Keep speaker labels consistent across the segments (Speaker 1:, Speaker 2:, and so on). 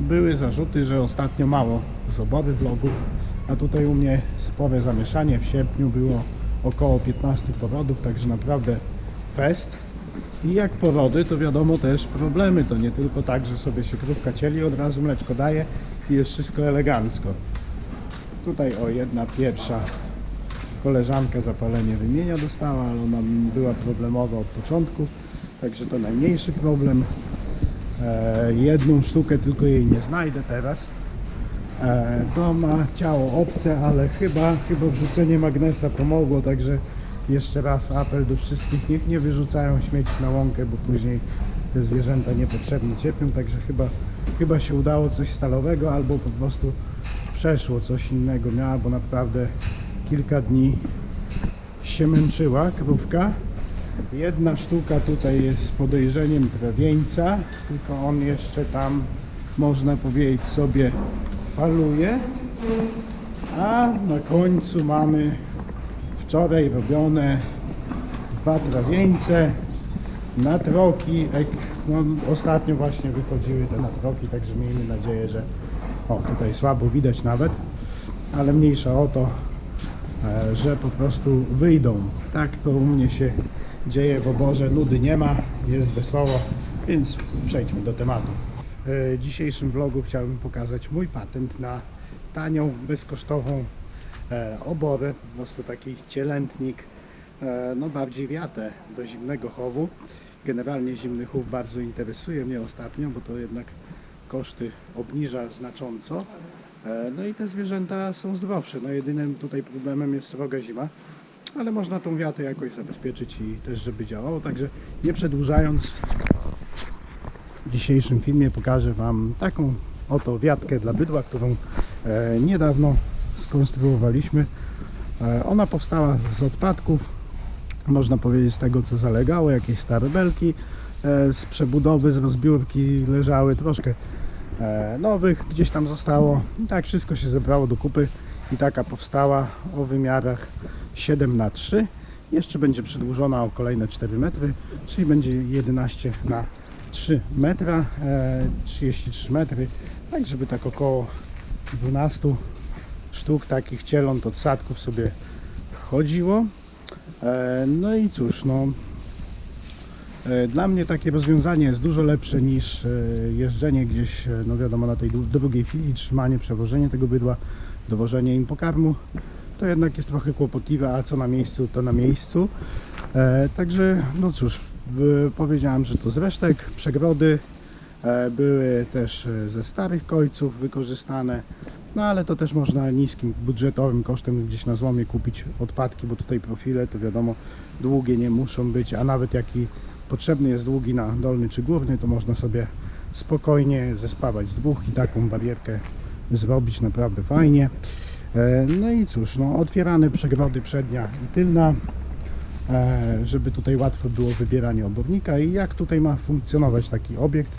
Speaker 1: były zarzuty, że ostatnio mało z obory vlogów, a tutaj u mnie spore zamieszanie. W sierpniu było około 15 porodów, także naprawdę fest. I jak porody, to wiadomo też problemy. To nie tylko tak, że sobie się krówka cieli, od razu mleczko daje i jest wszystko elegancko. Tutaj o jedna pierwsza koleżanka zapalenie wymienia dostała, ale ona była problemowa od początku, także to najmniejszy problem. E, jedną sztukę tylko jej nie znajdę teraz. E, to ma ciało obce, ale chyba, chyba wrzucenie magnesa pomogło, także jeszcze raz apel do wszystkich, niech nie wyrzucają śmieci na łąkę, bo później te zwierzęta niepotrzebnie cierpią, także chyba, chyba się udało coś stalowego, albo po prostu przeszło coś innego miała, bo naprawdę kilka dni się męczyła krówka. Jedna sztuka tutaj jest z podejrzeniem trawieńca, tylko on jeszcze tam, można powiedzieć sobie, faluje. A na końcu mamy wczoraj robione dwa trawieńce, natroki. No, ostatnio właśnie wychodziły te natroki, także miejmy nadzieję, że o tutaj słabo widać nawet, ale mniejsza o to, że po prostu wyjdą. Tak to u mnie się dzieje w oborze, nudy nie ma, jest wesoło, więc przejdźmy do tematu. W dzisiejszym vlogu chciałbym pokazać mój patent na tanią, bezkosztową e, oborę, po prostu taki cielętnik, e, no bardziej wiatę do zimnego chowu. Generalnie zimny chów bardzo interesuje mnie ostatnio, bo to jednak koszty obniża znacząco. E, No i te zwierzęta są zdrowsze. No jedynym tutaj problemem jest sroga zima, ale można tą wiatę jakoś zabezpieczyć i też żeby działało. Także nie przedłużając, w dzisiejszym filmie pokażę Wam taką oto wiatkę dla bydła, którą e, niedawno skonstruowaliśmy. E, ona powstała z odpadków, można powiedzieć z tego co zalegało, jakieś stare belki z przebudowy, z rozbiórki leżały troszkę nowych, gdzieś tam zostało. I tak wszystko się zebrało do kupy i taka powstała o wymiarach 7 na 3 Jeszcze będzie przedłużona o kolejne 4 metry, czyli będzie 11 na 3 metra, e, 33 metry, tak żeby tak około 12 sztuk takich cieląt odsadków sobie chodziło. E, No i cóż, no e, dla mnie takie rozwiązanie jest dużo lepsze niż e, jeżdżenie gdzieś, e, no wiadomo, na tej dru- drugiej chwili, trzymanie, przewożenie tego bydła, dowożenie im pokarmu. To jednak jest trochę kłopotliwe, a co na miejscu, to na miejscu. E, Także, no cóż, powiedziałem, że to z resztek, przegrody e, były też e, ze starych kojców wykorzystane. No ale to też można niskim budżetowym kosztem gdzieś na złomie kupić odpadki, bo tutaj profile to wiadomo długie nie muszą być, a nawet jaki potrzebny jest długi na dolny czy górny, to można sobie spokojnie zespawać z dwóch i taką barierkę zrobić naprawdę fajnie. E, No i cóż, no, otwierane przegrody przednia i tylna, e, żeby tutaj łatwo było wybieranie obornika i jak tutaj ma funkcjonować taki obiekt.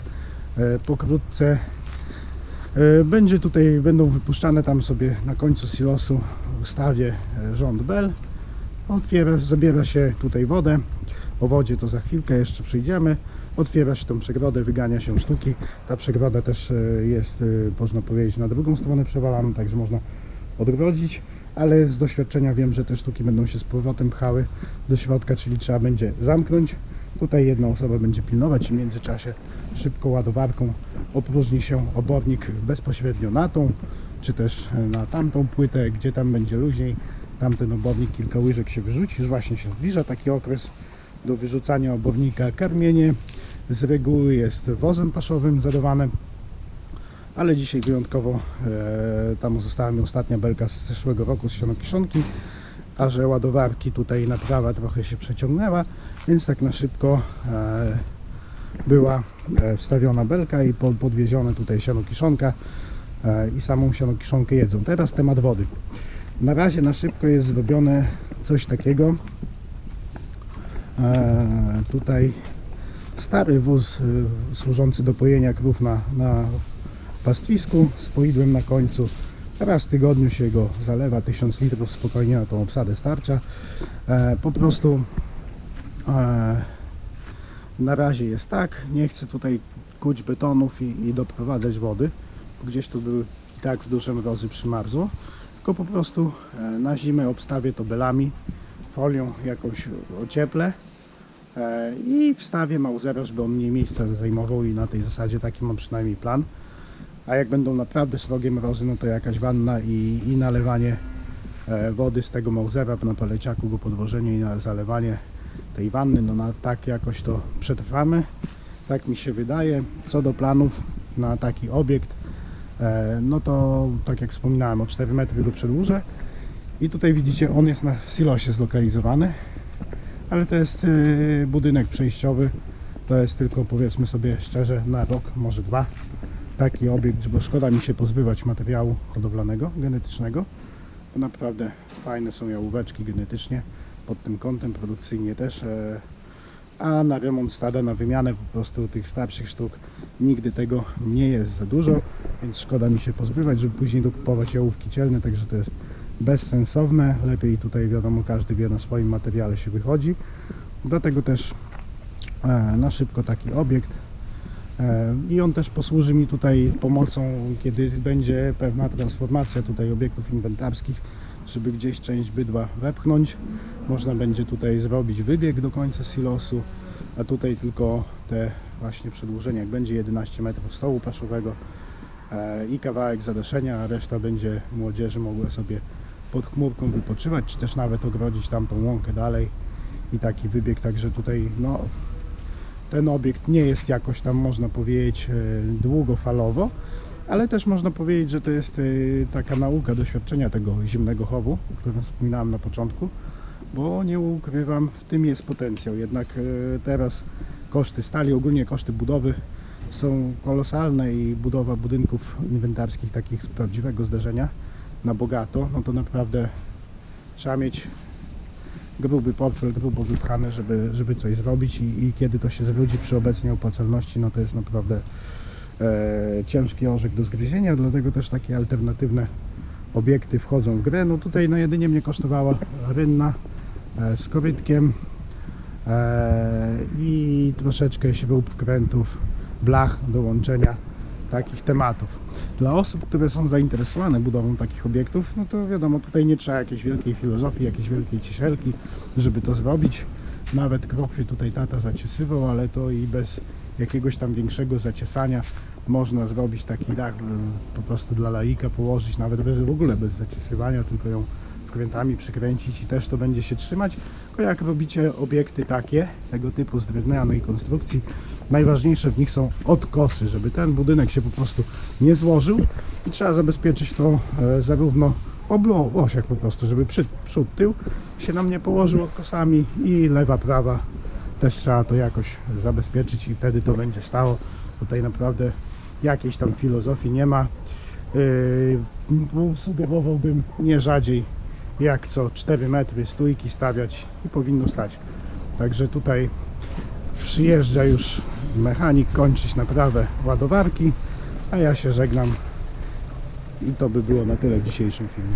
Speaker 1: E, Pokrótce Będzie tutaj, będą wypuszczane tam sobie na końcu silosu ustawie rząd bel. Otwiera, zabiera się tutaj wodę. O wodzie to za chwilkę jeszcze przyjdziemy. Otwiera się tą przegrodę, wygania się sztuki. Ta przegroda też e, jest, e, można powiedzieć, na drugą stronę przewalana, także można odgrodzić. Ale z doświadczenia wiem, że te sztuki będą się z powrotem pchały do środka, czyli trzeba będzie zamknąć. Tutaj jedna osoba będzie pilnować i w międzyczasie szybko ładowarką opróżni się obornik bezpośrednio na tą, czy też na tamtą płytę, gdzie tam będzie luźniej. Tamten obornik, kilka łyżek się wyrzuci, już właśnie się zbliża taki okres do wyrzucania obornika. Karmienie z reguły jest wozem paszowym zadawane, ale dzisiaj wyjątkowo e, tam została mi ostatnia belka z zeszłego roku z sianokiszonki, a że ładowarki tutaj naprawa trochę się przeciągnęła, więc tak na szybko e, była e, wstawiona belka i po- podwiezione tutaj sianokiszonka e, i samą sianokiszonkę jedzą. Teraz temat wody. Na razie na szybko jest zrobione coś takiego. E, tutaj stary wóz e, służący do pojenia krów na, na pastwisku z poidłem na końcu. Raz w tygodniu się go zalewa, 1000 litrów spokojnie na tą obsadę starcza. E, po prostu na razie jest tak, nie chcę tutaj kuć betonów i, i doprowadzać wody. gdzieś tu były i tak duże mrozy przymarzło, tylko po prostu e, na zimę obstawię to belami, folią jakąś ocieplę e, i wstawię Mausera, żeby on mniej miejsca zajmował i na tej zasadzie taki mam przynajmniej plan. A jak będą naprawdę srogie mrozy, no to jakaś wanna i, i nalewanie e, wody z tego Mausera na paleciaku go podwożenie i zalewanie tej wanny, no na tak jakoś to przetrwamy. Tak mi się wydaje. Co do planów na taki obiekt, no to tak jak wspominałem, o 4 metry go przedłużę. I tutaj widzicie, on jest na w silosie zlokalizowany, ale to jest e, budynek przejściowy. To jest tylko powiedzmy sobie szczerze na rok, może dwa. Taki obiekt, bo szkoda mi się pozbywać materiału hodowlanego, genetycznego. Bo naprawdę fajne są jałóweczki genetycznie pod tym kątem, produkcyjnie też. e, A na remont stada, na wymianę po prostu tych starszych sztuk nigdy tego nie jest za dużo, więc szkoda mi się pozbywać, żeby później dokupować jałówki cielne, także to jest bezsensowne. Lepiej tutaj wiadomo, każdy wie na swoim materiale się wychodzi. Do tego też e, na szybko taki obiekt. E, I on też posłuży mi tutaj pomocą, kiedy będzie pewna transformacja tutaj obiektów inwentarskich, żeby gdzieś część bydła wepchnąć. Można będzie tutaj zrobić wybieg do końca silosu, a tutaj tylko te właśnie przedłużenie, jak będzie 11 metrów stołu paszowego i kawałek zadaszenia, a reszta będzie młodzieży mogła sobie pod chmurką wypoczywać, czy też nawet ogrodzić tamtą łąkę dalej i taki wybieg, także tutaj no ten obiekt nie jest jakoś tam można powiedzieć e, długofalowo, ale też można powiedzieć, że to jest e, taka nauka doświadczenia tego zimnego chowu, o którym wspominałem na początku, bo nie ukrywam, w tym jest potencjał. Jednak e, teraz koszty stali, ogólnie koszty budowy są kolosalne i budowa budynków inwentarskich takich z prawdziwego zdarzenia na bogato, no to naprawdę trzeba mieć gruby portfel, grubo wypchany, żeby, żeby coś zrobić i, i kiedy to się zwróci przy obecnej opłacalności, no to jest naprawdę e, ciężki orzech do zgryzienia, dlatego też takie alternatywne obiekty wchodzą w grę. No tutaj no jedynie mnie kosztowała rynna e, z korytkiem e, i troszeczkę śrub, wkrętów, blach do łączenia takich tematów. Dla osób, które są zainteresowane budową takich obiektów, no to wiadomo, tutaj nie trzeba jakiejś wielkiej filozofii, jakiejś wielkiej cieszelki, żeby to zrobić. Nawet krokwie tutaj tata zaciesywał, ale to i bez jakiegoś tam większego zaciesania można zrobić taki dach po prostu dla laika, położyć nawet w ogóle bez zaciesywania, tylko ją wkrętami przykręcić i też to będzie się trzymać. Tylko jak robicie obiekty takie, tego typu z drewnianej konstrukcji, najważniejsze w nich są odkosy, żeby ten budynek się po prostu nie złożył i trzeba zabezpieczyć to e, zarówno obu osiach po prostu, żeby przód, przód, tył się nam nie położył odkosami i lewa, prawa też trzeba to jakoś zabezpieczyć i wtedy to będzie stało. Tutaj naprawdę jakiejś tam filozofii nie ma. Yy, sugerowałbym nie rzadziej jak co 4 metry stójki stawiać i powinno stać. Także tutaj przyjeżdża już mechanik kończyć naprawę ładowarki, a ja się żegnam i to by było na tyle w dzisiejszym filmie.